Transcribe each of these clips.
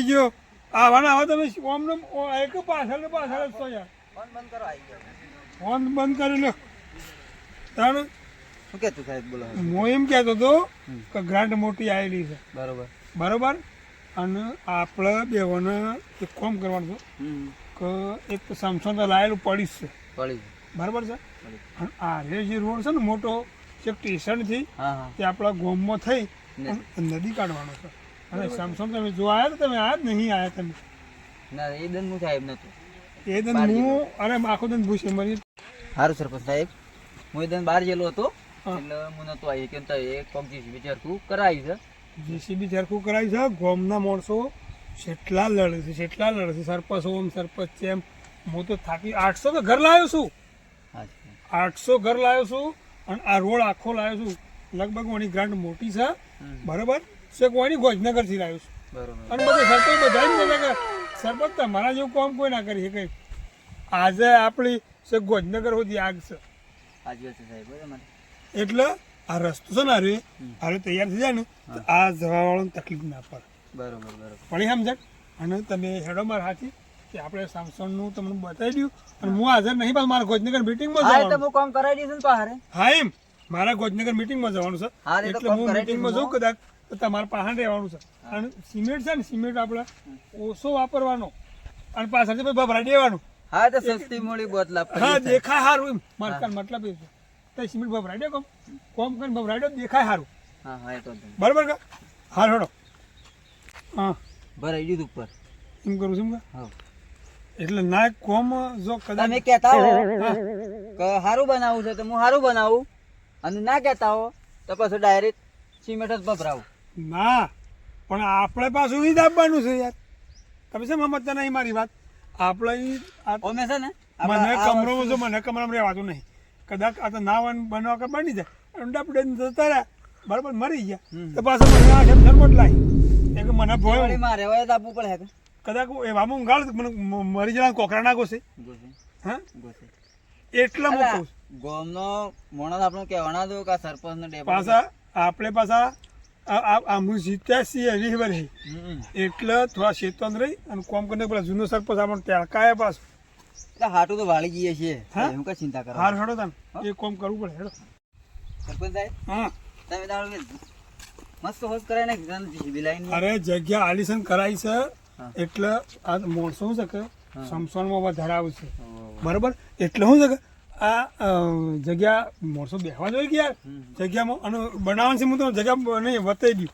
આવી ગયો. આવાના આવા તમે ઓમ ને એક પાછળ ને પાછળ જ છો યાર. બંધ કરો આવી ગયો ફોન બંધ કરી લો. તાણ શું કહેતો સાહેબ બોલો. હું એમ કહેતો હતો કે ગ્રાન્ટ મોટી આવેલી છે. બરોબર. બરોબર? અને આપણે બેવાને એક કોમ કરવાનું છે. કે એક સેમસંગ તો લાયેલું પડીશ છે. પડી બરાબર છે? અને આ રે જે રોડ છે ને મોટો જે સ્ટેશનથી તે આપણા ગોમમાં થઈ નદી કાઢવાનો છે. અને સમસમ તમે જો આવ્યા તમે? આ જ નહીં આવ્યા તમે. ના એ દન હું સાહેબ નતું એ દન હું અરે આખો દન ભૂસે મરી. સારું સરપંચ સાહેબ હું એ દન બહાર ગયેલો હતો. એટલે હું નતો આવી કેમ તો એ કોક જીસીબી ચરખું કરાવી છે. જેસીબી ચરખું કરાવી છે. ગોમના માણસો જેટલા લડે છે જેટલા લડે છે સરપંચ ઓમ સરપંચ એમ હું તો થાકી આઠસો તો ઘર લાવ્યો છું. આઠસો ઘર લાવ્યો છું અને આ રોડ આખો લાવ્યો છું. લગભગ ઓની ગ્રાન્ટ મોટી છે. બરાબર? છે કોઈની ગોજનગરથી લાવ્યો છું. અને બધે સરપંચ બધા જ કે સરપંચ તમારા જેવું કામ કોઈ ના કરી શકે. આજે આપણી છે ગોજનગર સુધી આગ છે. એટલે આ રસ્તો છે ને હારે હારે તૈયાર થઈ જાય ને તો આ જવાવાળાને તકલીફ ના પડે. બરોબર બરોબર. પડી છે અને તમે હેડો માર હાથી કે આપણે સામસંગનું તમને બતાવી દઉં. અને હું હાજર નહીં પણ મારા ગોજનગર મિટિંગમાં જવાનું. હું કામ કરાવી દઈશ ને હા એમ. મારા ગોજનગર મિટિંગમાં જવાનું છે. એટલે હું મીટિંગ મિટિંગમાં દઈશું. જઉં કદાચ. તો તમારે પાસે રહેવાનું છે. અને સિમેન્ટ છે ને સિમેન્ટ આપણે ઓછો વાપરવાનો. અને પાછળથી પછી ભભરાઈ દેવાનું. હા તો સસ્તી મળી બોતલા હા દેખાય સારું એમ. મારા મતલબ એ છે. તો સિમેન્ટ ભભરાઈ દે કોમ. કોમ કરીને ભભરાઈ દે દેખાય સારું. હા હા એ તો બરાબર કે? હા હેડો. હા. ભરાઈ દીધું ઉપર. એમ કરું છું હા. એટલે ના કોમ જો કદાચ તમે કહેતા હો કે સારું બનાવું છે તો હું સારું બનાવું. અને ના કહેતા હો તો પછી ડાયરેક્ટ સિમેન્ટ જ ભભરાવું. ના પણ આપણે પાછું નહીં દાબવાનું છે યાર. તમે છે મમતા નહીં મારી વાત? આપણે છે ને મને કમરો જો મને કમરામાં રહેવાતું નહીં. કદાચ આ તો નાવન બનવા કે બની જાય. ડબડે જતા રહ્યા. બરાબર મરી ગયા. તો પાછો મને આ ઠેમ ધરમટ લાવી એ કે મને ભોય મારે હવે તો આપવું પડે કદાચ એવામાં ઊંઘાડ તો મને મરી જવા કોકરા નાખો છે ગોસે. હા? ગોસે. એટલે હું ગોમનો મોણા આપણો કહેવાના દો કે આ સરપંચ ને પાછા આપણે પાછા આ- આ આ હું જીત્યા છીએ એની વર્ષથી એટલે થોડા ચેતન રહી અને કોમ કરીને પેલા જૂનો સરપંચ આપણને ટેળકાયા પાછું. એટલે હાટું તો વાળી જઈએ છીએ. હા? એમ કઈ ચિંતા કરો હાર હેડો તાન. એ કોમ કરવું પડે હેડો. સરપંચ સાહેબ હા. તમે દાડો મસ્ત હોસ કરાય ને બિલાઈ અરે જગ્યા આલિશન કરાઈ છે. એટલે આ મોણસો શું છે કે. સમસોનમાં વધારે આવશે બરાબર? એટલે શું છે કે આ જગ્યા મોરસો બેસવા જોઈએ ગયા. યાર જગ્યામાં અને બનાવવાની છે હું તો જગ્યા નહીં બતાવી દઉં.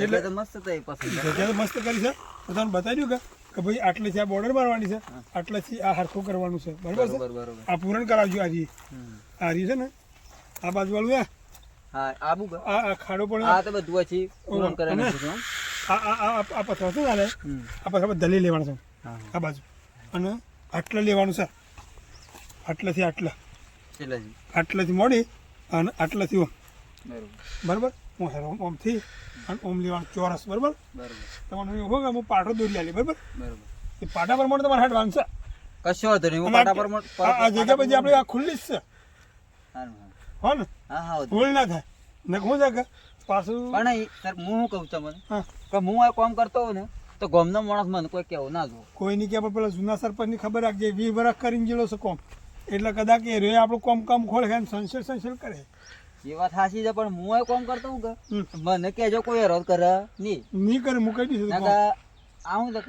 એટલે તો મસ્ત થઈ પસંદ જગ્યા તો મસ્ત કરી છે. તો તમને બતાવી દઉં કે ભાઈ આટલેથી આ બોર્ડર મારવાની છે. આટલેથી આ હરખું કરવાનું છે. બરાબર છે? આ પૂરણ કરાવજો આ રી આ રી છે ને? આ બાજુ વાળું આ હા આબુ આ આ ખાડો પણ આ તો બધું છે પૂરણ કરે અને- નાખું છું હો. આ આ આ આ પથ્થર છે ને આ પથરા દલી લેવાનું છે. હા હા. આ બાજુ. અને આટલે લેવાનું છે. આટલેથી આટલા. આટલેથી મોડી અને આટલેથી ઓમ. બરોબર. બરાબર? હું હેરો ઓમથી અને ઓમ લેવાનું ચોરસ બરાબર? બરોબર. તમારે એવું હોય કે હું પાટો દોરી આલી બરાબર? બરોબર. એ પાટા પર મળે તમારે હેડ વાંચશે કશો વાંધો નહીં હું પાટા પર આ જગ્યા પછી આપણે આ ખુલ્લી જ છે. હો ને? હા હા ભૂલ ના થાય. ને છે કે પાછું પણ સર હું શું કહું તમને? હા. કે હું આ કામ કરતો હોઉં ને તો ગામના માણસ મને કોઈ કેવું ના જો કોઈ નહીં કે પેલા જૂના સરપંચની ખબર રાખજે વી વર્ષ કરીને ગયેલો છે કોમ. એટલે કદાચ એ રે આપણું કોમ કામ ખોલે છે સંશય સંશય કરે. એ વાત સાચી છે પણ હું કોમ કરતો હું કે? મને કેજો કોઈ એરો કરે નહીં. નહીં કરે મૂકી દીધું ના કોમ. આવું તો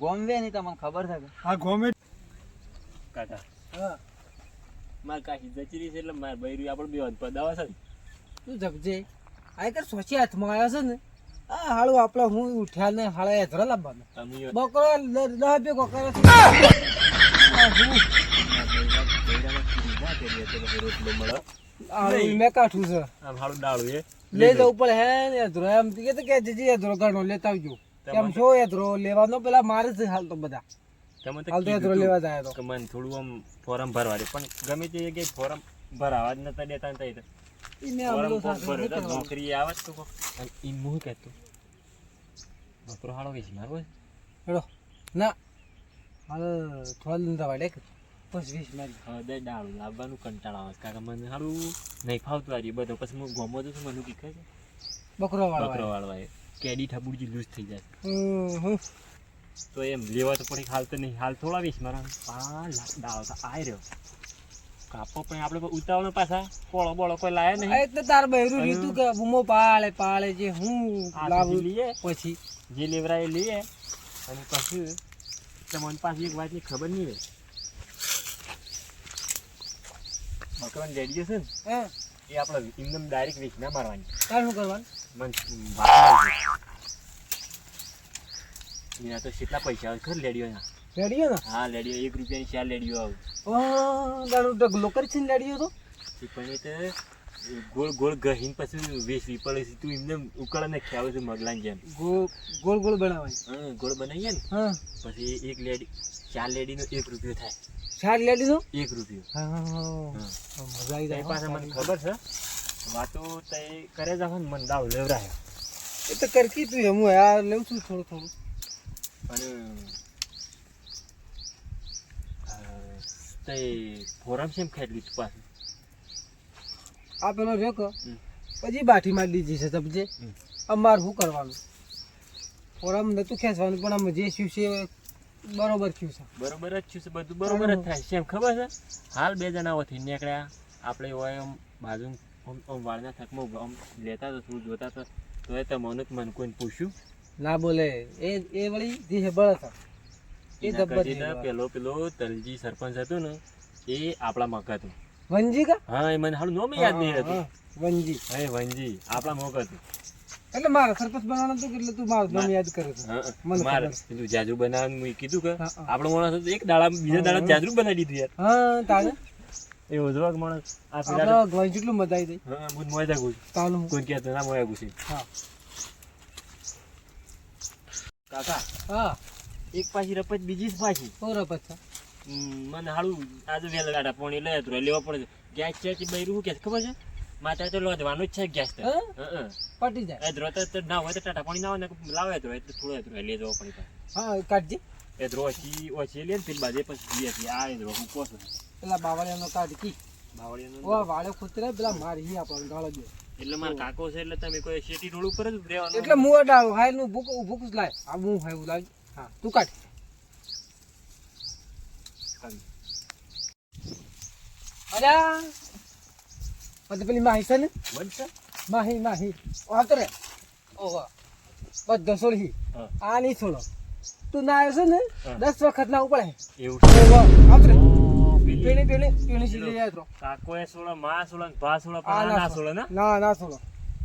ગોમવે હા. નહીં તમને ખબર છે હા ગોમે. કાકા. માર કાશી જચરી રહી છે એટલે માર બૈરી આપણે બે વાત પદાવા છે તું જગજે. આ કર સોચી હાથમાં આવ્યો છે ને. આ હાળું આપણે હું ઉઠ્યા ને હાળા હેતરા લાવવાનો બકરો દહ બે કોકરો છે. આ હું રોટલો મળે હાળું મેં કાઠું છે. આમ હાડું ડાળું એ. લઈ જવું પડે હે ને એમ કે તો કે જજી હેતરો ઘણો લેતા આવજો. કેમ છો હેતરો લેવાનો પેલા મારે છે હાલ તો બધા. તમે તો હાલ તો કીધું લેવા જાય તો. મને થોડું આમ ફોરમ ભરવા દે પણ ગમે તે જગ્યાએ ફોરમ ભરાવા જ નતા દેતા ને તઈ તો. નોકરી આવે તો ઈ મું કહેતો? બકરો હાળો વેચી મારવો ના. હાલ થોડા દિન દવા ડેક બસ વીસ મારી હવે દે ડાળું લાવવાનું કંટાળો આવે કારણ મને સારું નહીં ફાવતું આ રહ્યું બધો પછી હું ગોમો તો મને કીધું છે બકરો બકરો વાળવા વાળવા એ. કેડી ઠાબુડજી લૂઝ થઈ જાય તો એમ લેવા તો પડી હાલ તો નહીં હાલ થોડા વીસ મારા આ દાવ તો આય રહ્યો કાપો પણ આપણે ઉતાવળ પાછા કોળો બોળો કોઈ લાયા નહીં એટલે તાર બહેરું રીતું કે બૂમો પાળે પાળે જે હું લાવું લઈએ પછી જે લેવરાય લઈએ અને પછી તમને પાછી એક વાતની ખબર નહીં રહે મકરાન રેડી છે ને એ આપણે એકદમ ડાયરેક્ટ વીક ના મારવાની. કાલ શું કરવાનું? મન એના તો કેટલા પૈસા આવે ખર લેડિયો ના રેડિયો ને હા લેડીઓ એક રૂપિયાની ચાર લેડિયો આવે. ઓ તારું ઢગલો કરી છે ને લેડીઓ તો? પણ એ તો ગોળ ગોળ ગહીન પછી વેચવી પડે છે. તું એમને ઉકળા ને ખ્યાવ છે મગલાની જેમ. ગોળ ગોળ ગોળ બનાવવાની હા ગોળ બનાવીએ ને હા. પછી એક લેડી ચાર લેડી નો એક રૂપિયો થાય. ચાર લેડી નો એક રૂપિયો. મજા આવી જાય પાસે મને ખબર છે? વાતો તે કરે જાવ ને મને દાવ લેવરાય. એ તો કરકી તું હું આ લઉં છું થોડું થોડું. અને તે ફોરમ સેમ ખેડલી તું પાસે આ પેલો રહ્યો કે પછી બાઠી મારી દીધી છે હમ. અમાર શું કરવાનું? ફોરમ નતું ખેંચવાનું પણ આમ જે શું છે બરોબર થયું છે. બરોબર જ થયું છે બધું બરોબર જ થાય છે. એમ ખબર છે? હાલ બે જણા ઓથી નીકળ્યા. આપણે હોય આમ બાજુ આમ વાળના થકમાં આમ લેતા તો શું જોતા તો તો એ તમને મને કોઈને પૂછ્યું. ના બોલે એ એ વળી જે બળદ એ એના જબ્બર કરતી તો છે. પેલો પેલો તલજી સરપંચ હતું ને એ આપણા મક હતું. વંજી કા? હા એ મને હાલ નોમ યાદ નહીં હતું વંજી હે વંજી. આપણા મોક હતું. એટલે મારે સરપંચ બનવાનું હતું એટલે તું મારું નામ યાદ કરે છે. મને મારે પેલું જાજુ બનાવવાનું મેં કીધું કે હા, હા. આપણો માણસ એક દાડા બીજા દાડા જાજુ બનાવી દીધું યાર. હા તાને એ જ માણસ આ પેલા ગવાઈ જેટલું મજા આવી જાય હા બુધ મોજા ગુજ તાનું કોઈ કહેતો ના મોયા ગુસી હા. કાકા. હા. એક પાછી રપત બીજી જ પાછી. બરોબર છે? મને હાળું આજે વેલા ગાડા પોણી લઈ તો લેવા પડે ગેસ છે કે બૈરું કે ખબર છે? માતા તો લોધવાનું જ છે ગેસ તો. હા? હા પટી જાય. એ ધ્રો તો ના હોય તો ટાટા પાણી ના હોય ને લાવે તો એટલે થોડો ધ્રો લઈ જવો પડી હા કાઢજે. એ ધ્રો ઓછી ઓછી લે ને બાજુ પછી જીએ છે આ એ ધ્રો હું કોસ પેલા બાવળિયાનો કાઢ કી બાવળિયાનો ઓ વાળો ખુતરે પેલા મારી આપણને ગાળો દે. એટલે મારા કાકો છે એટલે તમે કોઈ શેટી રોડ ઉપર જ રહેવાનું. એટલે મું અડાડું હાયનું ભૂક ભૂક લાય. આ હું હાય હું હા તું કાઢ. અલ્યા પછી પેલી માહી છે ને માહી માહી વાતો રે ઓહો બસ દસોળી હા. આ નહીં છોડો તું ના આવ્યો છે ને દસ વખત ના ઉપડે એવું રે પેલી પેલી પેલી સીધી જાય તો કાકો એ સોળો માં સોળો ભા સોળો પણ ના ના સોળો ના ના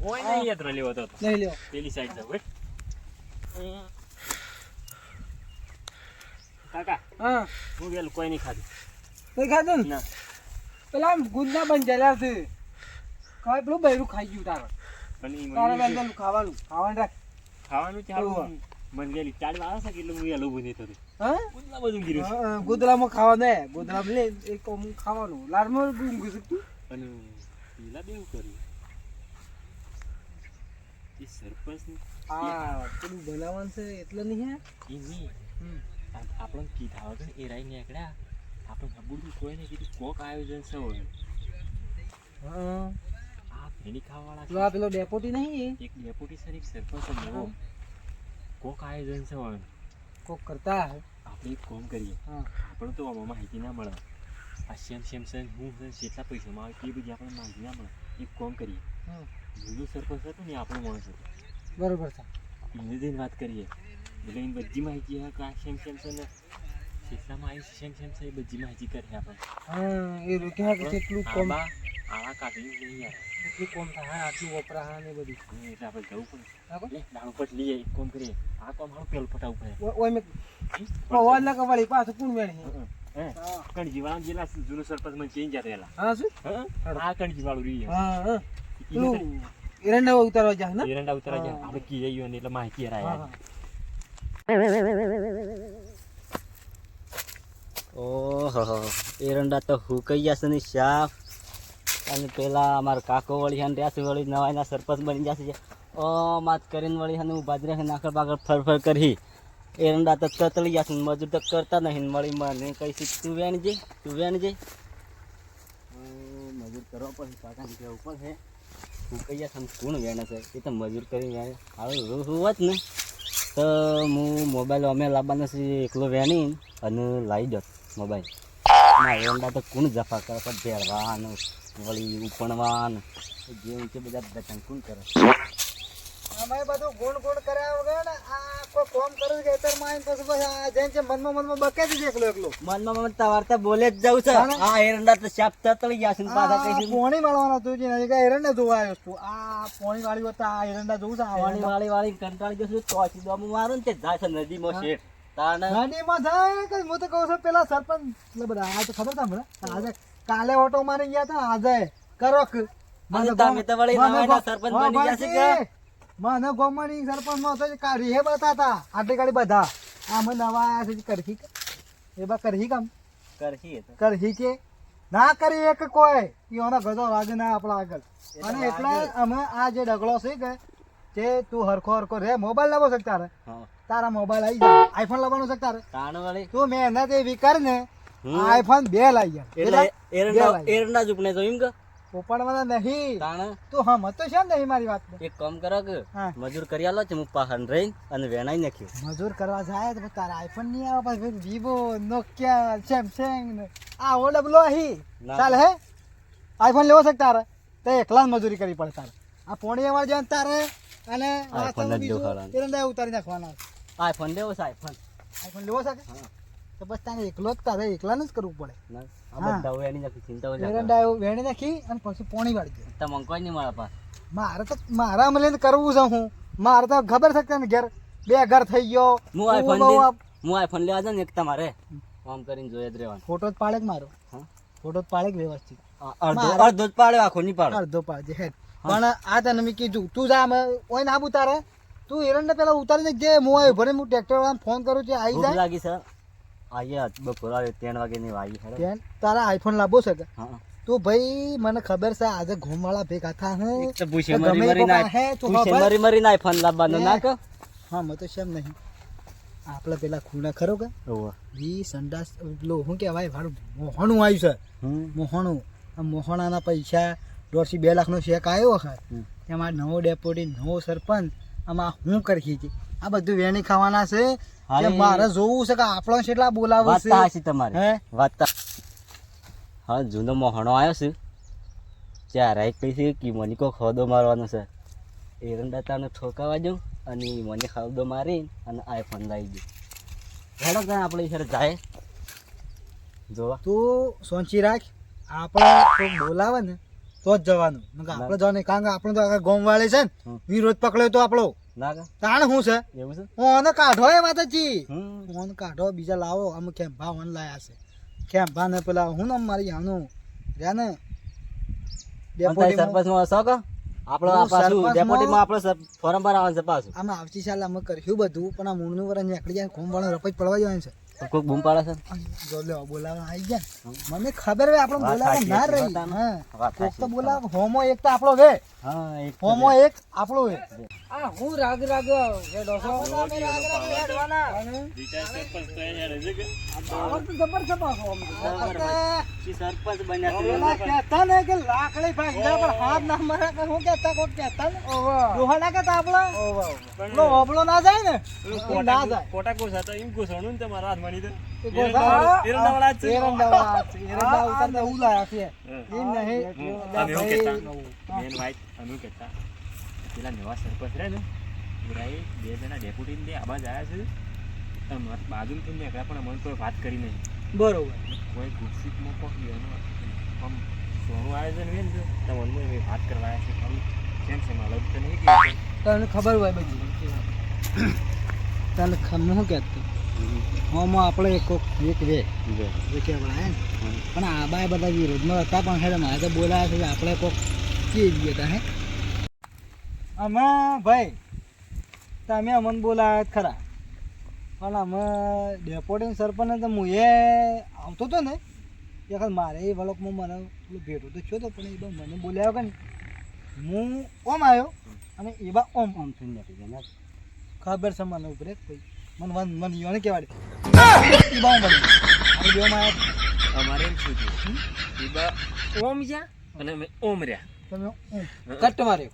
ઓય નહીં યાદ લેવો તો નહીં લેવો પેલી સાઈડ જાવ કાકા હા હું કોઈ નહીં ખાધું નહીં ખાધું ને પેલા આમ ગુંદા બંધેલા છે ખાય પેલું બૈરું ખાઈ ગયું તારે. તારે મને ખાવાનું. ખાવાનું રાખ. ખાવાનું ચાલુ મને વેલી ચાલુ આવે છે કેટલું હું વેલું બની થતું હા? કેટલા બધું ગીરું છે. હા, ગોદડામાં ખાવાનું હે. ગુદલા લે એક અમ ખાવાનું. લાડમાં ઊંઘી શકતું અને પેલા બેવું કર્યું? એ સરપંચ આ પેલું બનાવવાનું છે એટલે નહીં હે? એ નહીં. આ- આપણને કીધા વગર એ રાઈ નીકળ્યા આપણે ખબર કોઈ ને કીધું કોક આયોજન છે હોય હા. ભેણી ખાવાવાળા આ પેલો ડેપોટી નહીં એક ડેપ્યુટી સર એક સરપંચ જ કોક આયોજન છે કોક કરતા આપણે એક કામ કરીએ. આપણે તો આમાં માહિતી ના મળે. આ સેમ સેમ સેમ હું જેટલા પૈસા માં આવે એ બધી આપણે માહિતી ના મળે. એક કોમ કરીએ. હા, જૂનું સરપંચ હતું ને આપણો માણસ હતો. બરોબર છે. એને જઈને વાત કરીએ. એટલે એની બધી માહિતી હા કે આ સેમ સેમ છે ને આવી સેમ સેમ છે એ બધી માહિતી કરીએ આપણે હા એ રોક્યા કેટલું કોમ. આવા કાઢી નહીં યાર. કેટલું કોમ થાય આટલું વપરાશ ને બધું. એટલે આપણે જવું પડે. બરાબર લે દાણો પટ લઈએ એક કોમ કરીએ. આ કોમ હારું પેલ પટાવું પડે. ઓય મેં પવાન લગા કવાળી પાછું કોણ વેણી? હં, હં. કણજી વાળા જેલા જૂનો સરપંચ મને ચેન્જ જતો એલા હા શું? આ કણજી વાળું રહી હા હા. એરંડા ઉતારવા જા ને? એરંડા ઉતારવા જા આપણે કી જઈએ ને એટલે માહિતી હા હા. ઓહો એરંડા તો હુકઈ જશે ને શાક અને પેલા અમારા કાકો વળી અને છે વળી નવાઈના સરપંચ બની જશે ઓ માત કરીને વળી અને બાજરે નાખડ બાગર ફર ફર કરી. એરંડા તો તતળી જશે મજૂર તો કરતા નહીં મળી મને કહીશ તું વેણજે તું વેણજે મજૂર કરવા પડશે કાકાને કહેવું પડશે. કહી જશે ને કોણ વેણે છે? એ તો મજૂર કરી વેણે. હવે હું હોત ને તો હું મોબાઈલ અમે લાવવાનો છે એકલો વેણી અને લાવી દો મોબાઈલ. ના એરંડા તો કોણ જફા કરે પણ ભેળવાનું. વળી ઉપણવાન. જેવું છે બધા બધા કોણ કરે. અમે બધું ગુણ ગુણ કર્યા વગર ને આ કોઈ કોમ કરે કે અત્યારે આવીને પછી જઈને છે મનમાં મનમાં બકે જ છે એકલો એકલો. મનમાં મન તમારે તો બોલે જ જવું છે. આ એરંડા તો શાપ તળી ગયા છે પાછા કઈ પોણી વાળવાનો તું જે નથી કે એરંડા જોવા આવ્યો છું. આ પોણી વાળી હોત આ એરંડા જોવું છે આ વાળી વાળી કંટાળી તો મારું ને તે જાય છે નદીમાં શેઠ તાણ ગાડીમાં જાય હું તો કહું છું પેલા સરપંચ બધા આ તો ખબર આજે કાલે ઓટો મારી ગયા તા આજે. કરો મને તમે તો વળી નવાઈના સરપંચ બની ગયા છે કે? મને ગોમણી સરપંચમાં તો કાઢી હે બતા હતા આટલી કાઢી બધા. આમ નવા આયા છે કરહી એ બા કરહી કામ? તો. કરહી કે? ના કરી એક કોઈ. ઈઓનો ગધો વાગે ના આપણા આગળ. અને એટલે અમે આ જે ડગલો છે કે તે તું હરખો હરખો રે મોબાઈલ લાવો શકતા રે તારા મોબાઈલ આવી જાય. આઈફોન લાવવાનો શકતા રે તું મહેનત એવી કર ને. આઈફોન બે લાવી ગયા. એટલે એરંડા એરંડા જ ઉપને જો એમ કે? ઉપાડવાના નહીં. તાણ? તું હમ તો છે નહીં મારી વાત એક કામ કરો કે હા. મજૂર કરી આલો છે હું પહાડ રહીને અને વેણાઈ નાખ્યું. મજૂર કરવા જાય તો તારા આઈફોન નહીં આવે પછી વિવો નોકિયા સેમસંગ આ ઓ ડબલો અહીં. ચાલ હે. આઈફોન લેવો છે તારે? તો એકલા જ મજૂરી કરવી પડે તારે. આ પોણી વાળ જાય તારે અને આ તો બીજું એરંડા ઉતારી નાખવાના આઈફોન લેવો છે આઈફોન. આઈફોન લેવો છે હા. તો બસ તને એકલો જ તારે એકલાને જ કરવું પડે. ના, આ હા. બધા વેણી નાખી ચિંતા એરંડા વેણી નાખી અને પછી પોણી વાળી તમે કોઈ નહીં મારા પાસે મારે તો મારા અમલે કરવું છે હું. મારે તો ખબર છે તને ઘેર બે ઘર થઈ ગયો. હું આઈફોન હું આઈફોન લેવા જાઉં ને એક તમારે. આમ કરીને જોઈએ જ રહેવાનું. ફોટો જ પાડે કે મારો? હા? ફોટો જ પાડે કે વ્યવસ્થિત? અડધો જ પાડે આખો નહીં પાડે. અડધો પાડે હેડ. પણ આ તને મેં કીધું તું જા ઓય ના ઉતારે. તું એરંડા પેલા ઉતારી ને જે હું આવ્યો ભરે હું ટ્રેક્ટર વાળા ફોન કરું છું આવી જાય. લાગી છે. આયા બપોર આવે ત્રણ વાગે ની વાગી તારા આઈફોન લાવવો છે કે? હા. ભાઈ મને ખબર છે આજે ઘૂમ ભેગા થા હે. તો ભૂસે મરી મરી કોક હે તો ભૂસે મરી મરી આઈફોન લાવવાનો ના કે હા મેં તો શેમ નહીં. આપણે પેલા ખૂણા ખરો કે? ઓવે. ઈ સંડાસ પેલું શું કહેવાય ભાડું મોહણું આવ્યું છે. મોહણું. મોહણાના પૈસા દોઢથી બે લાખનો ચેક આવ્યો છે એમાં નવો ડેપોટી નવો સરપંચ. આમાં હું કરી છે આ બધું વેણી ખાવાના છે. મારે જોવું છે કે આપણો કેટલા બોલાવે છે? તમારે. હે? વાત હા જૂનો મોહણો આવ્યો છે. ચાર કઈ છે કે મને કોઈ ખોદો મારવાનો છે. એરંડા તાને ઠોકાવા જાઉં અને મને ખોદો મારી અને આઈફોન લાવી દઉં હેડો ત્યાં આપણે સર જાય. જોવા. તું સોંચી રાખ. આપણે બોલાવે ને તો જ જવાનું. આપણે જવાનું. કારણ કે આપણે તો આખા ગોમ વાળે છે ને. વિરોધ પકડ્યો તો આપણો. ના કે? તાણ શું છે? એવું છે? ઓને કાઢો એ વાત જ હમ કાઢો બીજા લાવો. અમે કેમ ભાવ ઓન લાયા છે. કેમ ભા ને પેલા હું નામ મારી આનું રહ્યા ને? ડેપોટીમાં- સરપંચમાં હશો કે? આપણો પાછું ડેપોટીમાં આપણો ફોરમ આવે છે પાછું. આમાં આવતી સાલ અમે કર્યું બધું પણ આ મૂળનું વરસ નીકળી જાય કોમ વાળો રપજ પડવા જવાનું છે. તો કોઈક બૂમ પાડે છે જો લે બોલાવા આવી ગયા મને ખબર હોય આપણે બોલાવા ના રહી હા કોક તો બોલાવ હોમો એક તો આપણો વે હા એક હોમો એક આપણો વે આ હું રાગ રાગ હેડો છો સરપંચ તો જબર છે પાછો આ તો. ઈ સરપંચ બન્યા છે. પેલા કહેતા ને કે લાકડી ભાંગતા પર હાથ ના મારા કે હું કહેતા કોક કહેતા ને ડોહા ના કહેતા આપણો પેલો ઓબળો ના જાય ને ના જાય કોટા કોસ હતા એમ કોસણું ને તમારા હાથ છે. છે. છે. પેલા નવા સરપંચ રહે ને પુરાએ બે જણા ડેપ્યુટી બે આબાજ આવ્યા છે. બાજુ બાજુથી નીકળ્યા પણ મને કોઈ વાત કરી નહીં. બરોબર. કોઈ ગુસ્સીમાં પકડી એનું આમ સોનું આયોજન હોય ને તો એવી વાત કરવા આવ્યા છે આમ કેમ છે માલક તો નહીં કે તને ખબર હોય બધી. તને ખમ શું કહેતો હોમાં આપણે એક કોક એક વે. કહેવાય હે. પણ આ બાય બધા વિરોધમાં હતા પણ હેડે મારે તો બોલાયા છે કે આપણે કોક કહી દઈએ તા હે? અમે ભાઈ તમે અમને બોલાયા ખરા. પણ અમે ડેપોટીન સરપંચ તો હું એ આવતો હતો ને એ વખત મારે એ વળકમાં મને પેલું ભેટો તો થયો તો પણ એ બા મને બોલાયો કે હું ઓમ આવ્યો અને એ બા ઓમ ઓમ થઈને નીકળી ગયા. ખબર છે મને ઉપર કોઈ. મને વન મને યોને કહેવાડે એ બા ઓમ બની આપણે બે માં અમારે એમ શું થયું બા ઓમ જા અને મે ઓમ રહ્યા. તમે કટ માર્યો.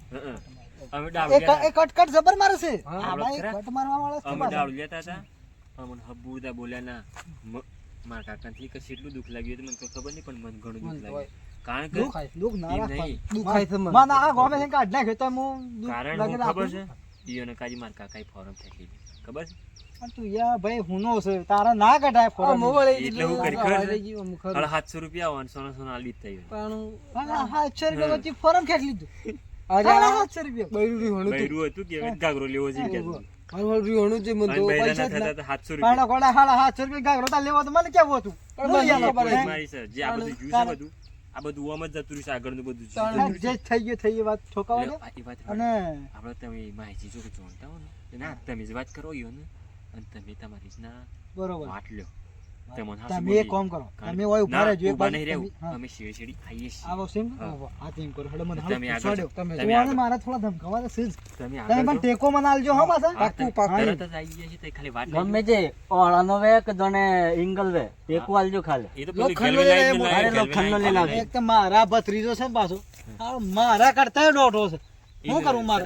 અમે ડાળું ક- એ કટ કટ જબર મારે છે. હા, આ ભાઈ કટ મારવા વાળા છે અમે. ડાળું લેતા હતા. અમને હબ્બુદા બોલ્યા ના મારા કાકાથી કે કેટલું દુઃખ લાગ્યું મને તો ખબર નહીં પણ મને ઘણું દુઃખ લાગ્યું. કારણ કે દુઃખ દુઃખ ના એમ રાખવાનું. થાય છે મને. મને આ ગોમે છે કાઢ નાખ્યો તો હું દુઃખ કારણ લાગે ખબર છે? ઈયોને કાજી મારા કાકાએ ફોરમ ખેંચી ખબર છે? પણ તું યાર ભાઈ હુનો છે તારા ના કઢાય ફોરમ. એટલે હું કરી ખબર છે હાલ રૂપિયા આવે સોના સોના આલી થઈ પણ આ સાતસો રૂપિયા વચ્ચે ફોરમ ખેંચી લીધું? સાડા સાતસો રૂપિયા. બૈરું હતું કે ગાગરો લેવો છે કે અને પૈસા બૈરાના જ થતા ના. હતા સાતસો પાણા રૂપિયા. કોડા હાડા સાતસો રૂપિયા ગાગરો તાર લેવો તો મને કેવું હતું. મારી છે જે આ બધું જ્યુસ બધું આ બધું ઓમ જ જતું રહ્યું છે આગળનું બધું જે થઈ ગયું થઈ ગયું વાત છે. ઠોકાવા દે. એટલે આ- એ વાત અને આપણે તમે માહિતી જો કે જોણતા હો ને ના તમે જ વાત કરો યો ને અને તમે તમારી રીતના બરોબર. વાટ લ્યો તમને હાસુ તમે એક કામ કરો. તમે ઓય ઊભા રહેજો એક બાજુ નહીં. અમે શેડી આવીએ છીએ. આવો સેમ. આ તેમ કરો. હેડો મને તમે આગળ તમે જોવાને મારા થોડા ધમકાવા તો છે જ. તમે તમે પણ ટેકો મને આલજો હો પાકું પાકું. તરત જ આવી છીએ, તે ખાલી વાત ગમે જે ઓળાનો વે કે જણે ઇંગલ વે ટેકો આલજો ખાલી. એ તો પેલું galvanized લઈને લાગે, અરે galvanized લાગે. એક તો મારા ભત્રીજો છે ને પાછો મારા કરતા ડોટો છે શું કરું મારે?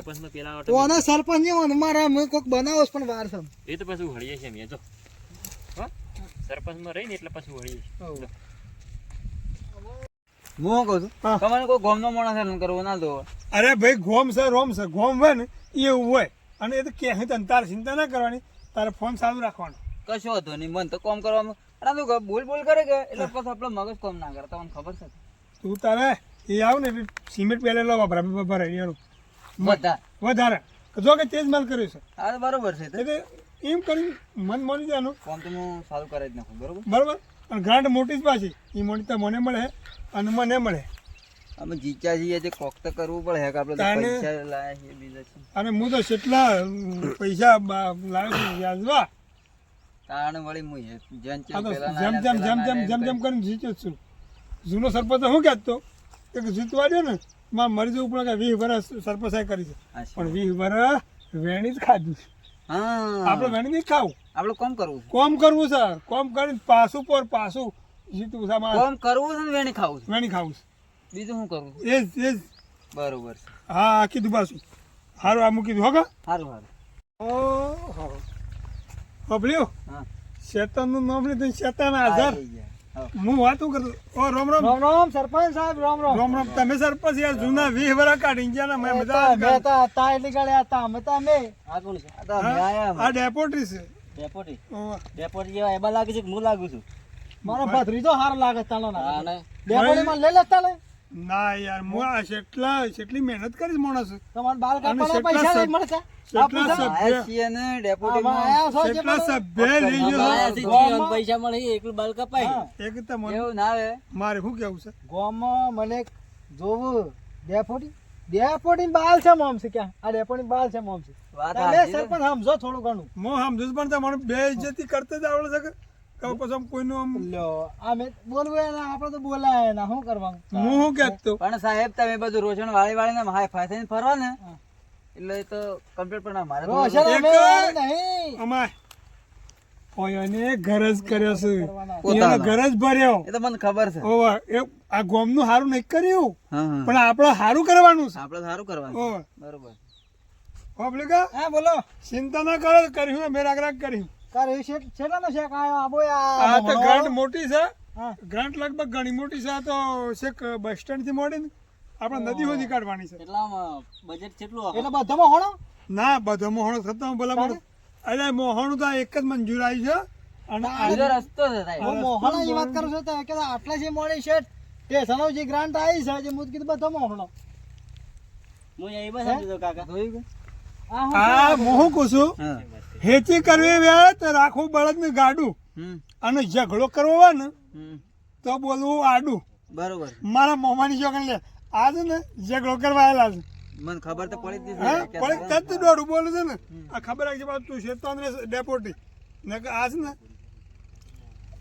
આના સરપંચની ઓને મારા હું કોક બનાવો પણ વાર સમ એ તો પછી વળીએ છીએ અમે, જો. હા? સરપંચમાં રહીને એટલે પછી હું કહું છું? તમારે કોઈ ગોમનો માણસ હેરાન કરવો ના દો અરે ભાઈ ગોમ છે રોમ છે. ગોમ હોય ને એ એવું હોય. અને એ તો કે તને તારે ચિંતા ના કરવાની તારે ફોન ચાલુ રાખવાનો. કશો હતો નહીં મન તો કોમ કરવામાં અરે તું બોલ બોલ કરે કે? એટલે પછી આપણો મગજ કોમ ના કરે તમને ખબર છે? તું તારે એ આવ ને સિમેન્ટ પહેલેલો લો વપરાય એનું વધારે. જો કે તેજ માલ કર્યો છે. હા બરોબર છે એટલે એમ કરી મન મળી દેવાનું કોમ તો હું સારું કરાવી જ નાખું બરોબર? બરાબર? અને ગ્રાન્ટ મોટી જ પાછી. એ મોટી મને મળે અને મને મળે. અમે જે કોક તો કરવું પડે. હે આપણે પૈસા લાયા છીએ બીજા છે. અને હું તો કેટલા પૈસા લાવ્યો છું વ્યાજવા તાણ વળી હું હે. જેમ જેમ જેમ જેમ જેમ જેમ જેમ કરીને જીત્યો જ છું. જૂનો સરપંચ શું કહેતો? કે જીતવા દે ને. માં મરી જવું પડે કે વીસ વર્ષ સરપસાઈ કરી છે. હા, પણ વીસ વર્ષ વેણી જ ખાધું છે. આપણે વેણી નહીં ખાવું. આપણે કોમ કરવું કોમ કરવું છે કોમ કરીને પાછું પર પાછું જીતવું છે કોમ કરવું છે વેણી ખાવું છે? વેણી ખાવું બીજું શું કરવું? એ જ એ જ બરોબર છે. હા આ કીધું પાછું સારું આ મૂકી દીધું હો કા? સારું સારું ઓહો. હા શેતાનનું નામ લીધું શેતાન આધાર. હા. વાતું કરતો ઓ રોમ રોમ. રોમ રોમ સરપંચ સાહેબ રોમ રોમ. રોમ રોમ. તમે સરપંચ યાર જૂના 20 વર્ષ કાઢી ગયા ને મે મજા મેં કરી. તો હતા એટલે ગાળ્યા હતા અમે તો અમે. આ કોણ છે? આ મે આયા આ ડેપોટી છે. ડેપોટી. ડેપોટી જેવા એમાં લાગે છે કે હું લાગુ છું? મારો ભત્રીજો હારો લાગે તાનો ના. ડેપોટી માં લઈ લેતા ને. ના યાર હું આ કેટલા કેટલી મહેનત કરીશ માણસ. તમારે બાલ કાપવાના પૈસા સભ- નહીં મળશે કેટલા સભ્ય ને આમાં ડેપ્યુટીમાં. આયા છો કેટલા સભ્ય લઈ ગયો પૈસા મળે એકલું બાલ કપાય. એક તો મને એવું ના મારે શું કેવું છે? ગામમાં મને જોવું ડેપોટી ડેપોટી બાલ છે મોમ છે ક્યાં? આ ડેપોટી બાલ છે મોમ છે. વાત સરપંચ સમજો થોડું ઘણું. સમજુ પણ તમારે બે ઇજ્જતી કરતા જ આવડે છે તો પછી આમ કોઈનું આમ લ્યો આ બોલવું એને આપણે તો બોલાય ના શું કરવાનું? હું શું કહેતો પણ સાહેબ તમે બધું રોશન વાળી વાળી ને હાય ફાય થઈને ફરવા ને એટલે તો કમ્પ્લીટ પણ મારે રોશન અમે નહીં. અમાય ઓય ગરજ કર્યો છે. એનો ગરજ ભર્યો. એ તો મને ખબર છે. ઓવા એ આ ગોમનું સારું નહીં કર્યું. પણ આપણે સારું કરવાનું છે. આપણે સારું કરવાનું બરોબર. હા બોલો. ચિંતા ના કરો કર્યું મેં રાગ રાગ કર્યું. તારે એ શેઠ શેઠાનો શેક આયો? આબો આ આ તો ગ્રાન્ટ મોટી છે. ગ્રાન્ટ લગભગ ઘણી મોટી છે. તો છેક બસ સ્ટેન્ડથી મોડી આપણે નદી સુધી કાઢવાની છે. એટલામાં બજેટ કેટલું એટલે બધા મોહણો ના બધો મોહણો થતો ભલા મોડો એટલે મોહણું તો એક જ મંજૂર આવી છે. અને આ- બીજો રસ્તો છે સાહેબ. ની વાત કરું છું તો કે આટલા જે મોડી શેઠ સ્ટેશનો જે ગ્રાન્ટ આવી છે જે મુદ કીધું બધા મોહણો. હું અહીં બસ કાકા. આ હું કહું છું? હેચી કરવી વ્યા તો રાખવું બળદ ને ગાડું અને ઝઘડો કરવો હોય ને તો બોલવું આડું. બરોબર. મારા મોમાની છોકરી લે. આજ ને ઝઘડો કરવા આવેલા છે. મને ખબર તો પડી જ હા? પણ તત દોડું બોલું છે ને. આ ખબર રાખજે બાપ તું છે તો ડેપોટી ને કે આ છે ને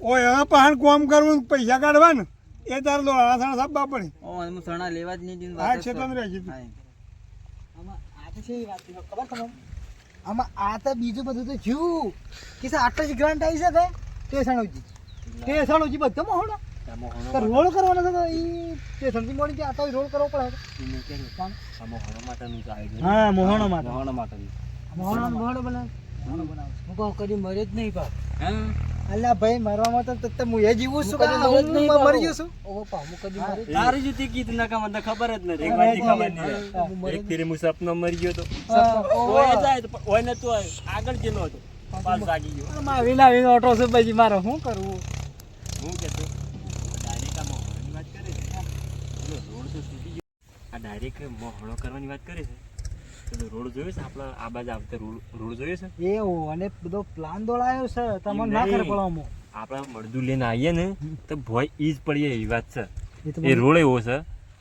ઓય હવે પહાણ કોમ કરવું પૈસા કાઢવા ને એ તારે લો આ સણા સાપ બાપણી ઓ હું સણા લેવા જ નહીં દીન આ વાત જ ક્ષેત્ર કર. હા, આમાં આ છે વાત ખબર ખબર તમને? આમાં આ તો બીજું બધું તો થયું. કે આટલા જ ગ્રાન્ટ આવી છે કે ટેસણોજી. ટેસણોજી બધો મોહણો. આ મોહણો તો રોલ કરવાનો છે તો ઈ સ્ટેશનથી કે આ તો રોલ કરવો પડે મોહણો માટેનું હા મોહણો માટે. મોહણ માટેનું. મોહણો મોહણો બનાવ. મોહણો બનાવ હું કહું કદી મર્યો જ નહીં પા હા? અલ્યા ભાઈ મરવામાં તો તો- તો હું એ જીવું છું કે હું મરી. ગયો છું ઓ બાપા હું કદી મરી તારી જ હતી કીધું ના કા મને ખબર જ નથી. એક વાતની ખબર નહીં. એક ફેરે હું સપનો મરી ગયો તો. ઓય જાય તો ઓય નતો તો આગળ જેલો હતો. પાછો જાગી ગયો. મારા વિના વિના ઓટો છે ભાઈ મારે શું કરવું? હું કહેતો ડાયરેક્ટ આ મોહણોની વાત કરે છે. પેલો તો આ ડાયરેક્ટ મોહણો કરવાની વાત કરે છે. પેલો રોડ જોયો છે આપણે આ બાજુ આવતો રોડ જોયો છે? એ અને બધો પ્લાન દોડાયો છે. તમને ના. ખબર પડવામાં. આપણે લઈને આવીએ ને તો ભોય ઈ જ પડીએ એવી વાત છે. એ રોડ એવો છે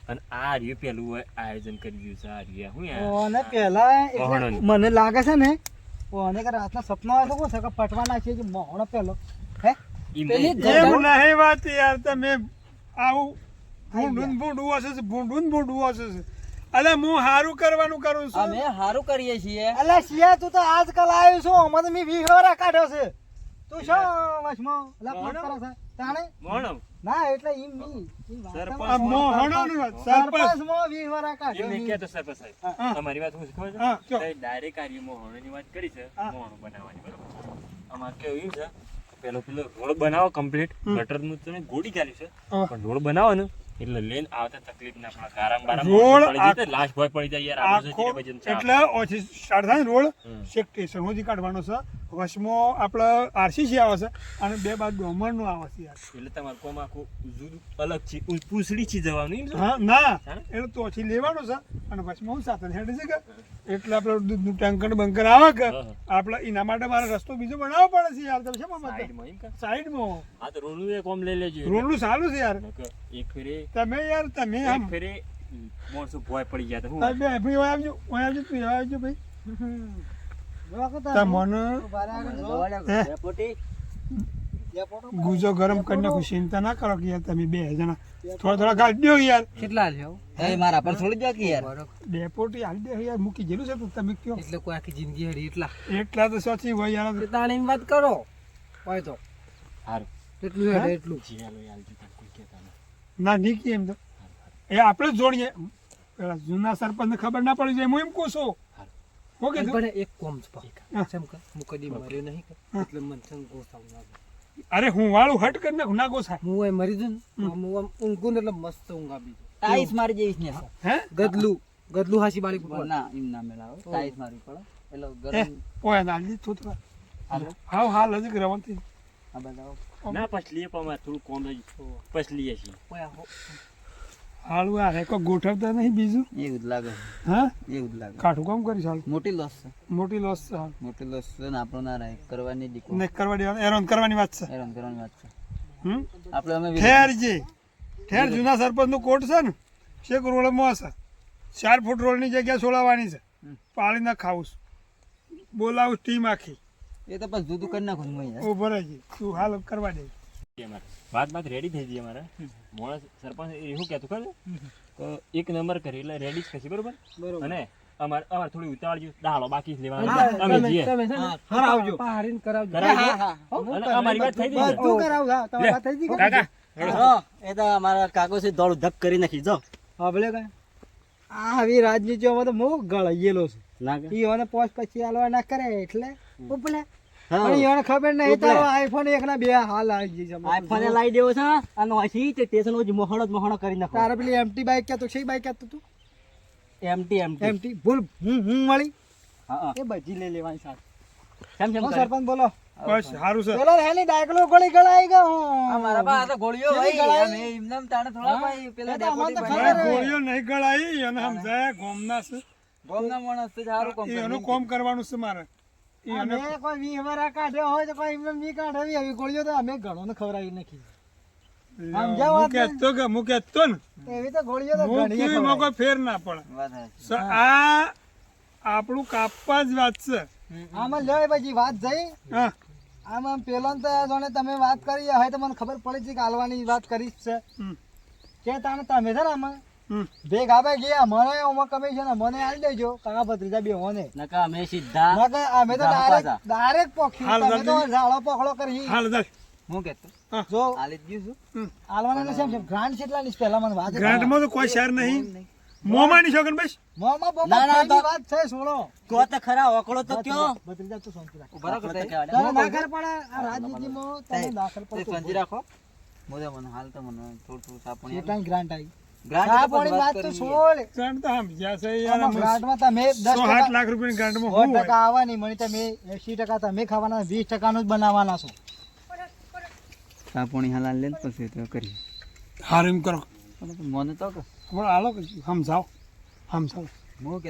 અને આ રહ્યું પેલું આયોજન કરી દીધું છે આ રહ્યા હું પહેલા મને લાગે છે ને ઓને કે રાતના સપના આવે તો કે પટવાના છે કે મોણ પેલો? હે? પેલી મેં- ગરદન- એમ નહીં વાત યાર તમે આવું ભૂંડું ભૂંડું હશે છે, ભૂંડું ભૂંડું હશે છે. અલે હું સારું કરવાનું કરું છું. અમે સારું કરીએ છીએ. અલે શિયા તું તો આજકાલ આવ્યો છો. અમે તો મી વીસ કાઢ્યો છે. તું શો વશમો? અલે ફોન કરો છે તાણે? મોણો ના એટલે ઈ મી. સરપંચ તમારી. નું વાત સરપંચ. મો વીસ કાઢ્યો ઈ કે તો સરપંચ સાહેબ. અમારી વાત હું ખબર છે? હા, ડાયરેક્ટ આ મોહણો ની વાત કરી છે મોહણો બનાવવાની બરોબર. અમારે કેવું એવું છે પેલો પેલો રોડ બનાવો કમ્પ્લીટ ગટરનું તો ગોડી કાઢ્યું છે પણ રોડ બનાવો ને એટલે લઈને આવતા તકલીફ ના પડે ગારામ બારામ રોડ પડી જાય લાશ ભોય પડી જાય યાર આખો એટલે ઓછી સ્ટાર્ટ રોડ. છેક સ્ટેશન કાઢવાનો છે વચમાં આપણે આરસીસી આવે છે અને બે બાદ ડોમરનું આવે છે યાર. એટલે તમારું કોમ આખું જુદું અલગ છે પૂછડી છે જવાનું હા ના? એટલે તો ઓછી લેવાનું છે અને વચમાં હું સાથે હેડે છે કે? એટલે આપણે દૂધનું ટેન્કર બંકર આવે કે. આપણે એના માટે મારે રસ્તો બીજો બનાવવો પડે છે યાર. તમે શેમાં સાઈડમાં આ હા તો રોડનું એ કોમ લઈ લેજો રોડનું સારું છે યાર. એક ફેરે તમે યાર તમે આમ. ફેરે મોણસું ભોય પડી ગયા તો હું તમે ભાઈ આવજો ઓય આવજો તું આવજો ભાઈ. ગુજો ગરમ કરી નાખું ચિંતા ના કરો કે યાર તમે બે જણા. થોડા થોડા ગાડી દો યાર. કેટલા એ મારા પર છોડી દો કે યાર. ડેપોટી હાલ દે યાર મૂકી જેલું છે તો તમે કયો? એટલે કોઈ આખી જિંદગી હરી એટલા. એટલા તો સાચી હોય યાર. તાણી વાત કરો. હોય તો. હારું. એટલું હેડે એટલું. જીયાલો યાર કોઈ કહેતા ના નીકી એમ તો. એ આપણે જ જોડીએ. પેલા જૂના સરપંચને ખબર ના પડી જાય હું એમ કહું છું. હું પણ એક કોમ છે પા. હા. જેમ કે હું કદી મર્યો નહીં એટલે મને સંકોચ થવા અરે હું વાળું હટ કરી નાખું ના ગોસા હું એ મરી દઉં ને હું આમ ઊંઘું એટલે મસ્ત ઊંઘ આવી ટાઈસ મારી જઈશ ને હે? ગદલું. ગદલું હાસી બાળી ના એમ ના મેળાવો. ટાઈસ મારવી પડે એટલે ગરમ ઓય ના લી હાલો. હાવ હાલ હજી રવંતી આ બધા ના પછલી પણ થોડું કોમ રહી પછલી છીએ. ઓય હો. હાલ આ રેકો ગોઠવતા નહીં બીજું? એવું જ લાગે. હા? એવું જ લાગે. કાઠું કામ કરીશ હાલ? મોટી લોસ છે. મોટી લોસ છે હાલ. મોટી લોસ છે ને આપણો ના રહે કરવાની દીકો ને કરવા દેવાનું એરોન કરવાની વાત છે. એરોન કરવાની વાત છે. હમ? આપણે અમે ઠેર જે ઠેર જૂના સરપંચનું કોટ છે ને શેક રોડમાં હશે. ચાર ફૂટ રોડની જગ્યા છોડાવવાની છે. પાળી ના ખાવું બોલાવું ટીમ આખી. એ તો પછી જુદું કરી નાખું ઊભો તું હાલ કરવા દે વાત વાત રેડી થઈ ગઈ અમારે. મોણસ સરપંચ એવું કહેતું ખબર? તો એક નંબર કરી એટલે રેડી જ થશે બરોબર? અને અમારે અમારે થોડી ઉતાવળ દાળો બાકી જ લેવાનો. અમે જઈએ. આવજો. કરાવજો. કરાવજો. અને અમારી વાત થઈ ગઈ બધું કરાવું તમારી વાત થઈ ગઈ કાકા એ તો અમારા કાકો છે દોડ ધક કરી નાખી જો. હા ભલે કાંઈ. આ આવી રાજનીતિઓમાં તો મો ગળાયેલો છે. ના કે? ઈ ઓને પોસ્ટ પછી આલવા ના કરે એટલે ઉપલે. પણ ઈઓને ખબર નહીં તારો આઈફોન એક ના બે હાલ આવી જશે આઈફોન લાવી દેવો છે અને પછી તે સ્ટેશન ઉપર મોહણો જ મોહણો કરી નાખો. તારે પેલી એમટી બાઈક ક્યાં છે બાઈક ક્યાં તું એમટી એમટી એમટી ભૂલ. હું હું મળી હા હા. એ બધી લઈ લેવાની સાથે કેમ કેમ સરપંચ બોલો. બસ સારું છે. પેલો હેલી ડાયકલો ગળી ગળાઈ ગયો. આ મારા પા તો ગોળીઓ ભાઈ અમે એમનેમ તાણે થોડા ભાઈ પેલા એ તો અમને તો ડેપોટી ખબર બનાવ્યા. ભાઈ ગોળીઓ નહીં ગળાઈ અને સમજાયા ગોમના છે. ગામના માણસ સારું કામ કરવાનું છે મારે. અમે કોઈ વી વરા કાઢ્યો હોય તો કોઈ એમને મી કાઢવી આવી ગોળીઓ તો અમે ઘણો ને ખવડાવી નાખી. સમજ્યા હું વાત ને? કહેતો કે હું કહેતો ને. એવી તો ગોળીઓ તો હું ઘણી કેવી મોકો ફેર ના પડે. વાત સાચી. સ- આ આપણું કાપવા જ વાત છે. આમાં લ્યો પછી વાત જઈ. આમાં પેલો તો તમે વાત કરી હોય તો મને ખબર પડી છે કે હાલવાની વાત કરી જ છે. કે તાણે તમે છે ને આમાં. ભેગા ભાઈ ગયા. મને ઓમાં કમિશન મને આલી દેજો. કાકા ભત્રીજા બે હોને. નકા અમે સીધા નકર અમે તો ડાયરેક્ટ ડાયરેક્ટ પોખી. હાલ તમે તો. ઝાડો પોખડો કરી. હાલ ચાલ હું કહેતો જો આલી જ છું. આલવાના છે એમ ગ્રાન્ટ કેટલાની છે પહેલા મને વાત જ ગ્રાન્ટમાં તો કોઈ શેર નહીં. મોંમાં ની શોગન બસ. મોંમાં બહુ ના, ના, વાત છે સોળો તો તો ખરા ઓકળો તો કયો? ભત્રીજા તો શાંતિ રાખ. તને દાખલ પડે આ રાજનીતિમાં તને દાખલ તે પડે સંજી રાખો. મોદે મને હાલ તો મને થોડું થોડું સાપણી ગ્રાન્ટ આવી. મને જ તો સમજાવો સમજાવો હું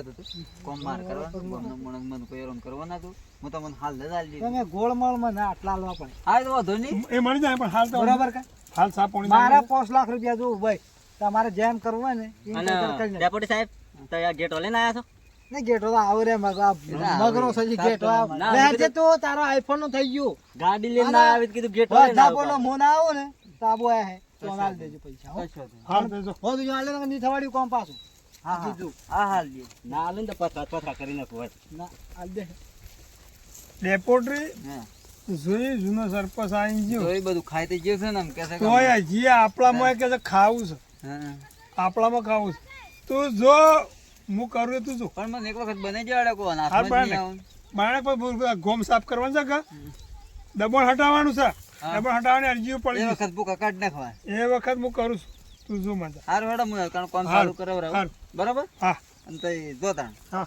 કોમ માર કરવા કોમનો મને કોઈ હેરાન કરવાના તું. હું તો મને હાલ જ હાલ દીધું તમે ગોળમાળમાં ના આટલા હાલવા પડે. હા તો વાંધો નહીં. એ મળી જાય પણ હાલ તો બરાબર કે? હાલ સાપ મારા પાંચ લાખ રૂપિયા જોવું ભાઈ તમારે જેમ કરવું હોય ને અને ડેપ્યુટી સાહેબ તો આ ગેટ લઈને આવ્યા છો? ને ગેટ તો આવો રે મગરો સજી ગેટ. ના, લે તો તારો આઈફોનનું થઈ ગયું. ગાડી લઈને ના આવી કીધું ગેટ ઓલે ના બોલો. મોન આવો ને તો આબો આયા હે. તો હાલ દેજો પૈસા હો. હાલ દેજો. હો તો હાલ ને ની થવાડી કોમ પાછું. હા હા. હા હાલ દે ના હાલ ને પથરા પથરા કરી નાખો ના હાલ દે. ડેપોટરી હા. જોઈ જૂનો સરપંચ આવી ગયો. એ બધું ખાઈ તે ગયો છે ને એમ કે છે તોય હજી આપણામાં કે છે ખાવું છે. આપણામાં ખાવું છે. તું જો હું કરું તું જો. પણ મને એક વખત બને જવાડે કો બાળક પર ગોમ સાફ કરવાનું છે કા? દબણ હટાવવાનું છે. દબણ હટાવવાની અરજીઓ એ વખત ભૂખ કાઢ નાખવા. એ વખત હું કરું છું. તું જો મજા હાર વડા હું કારણ કોમ ચાલુ હારું. બરાબર? હા. અને તો એ હા.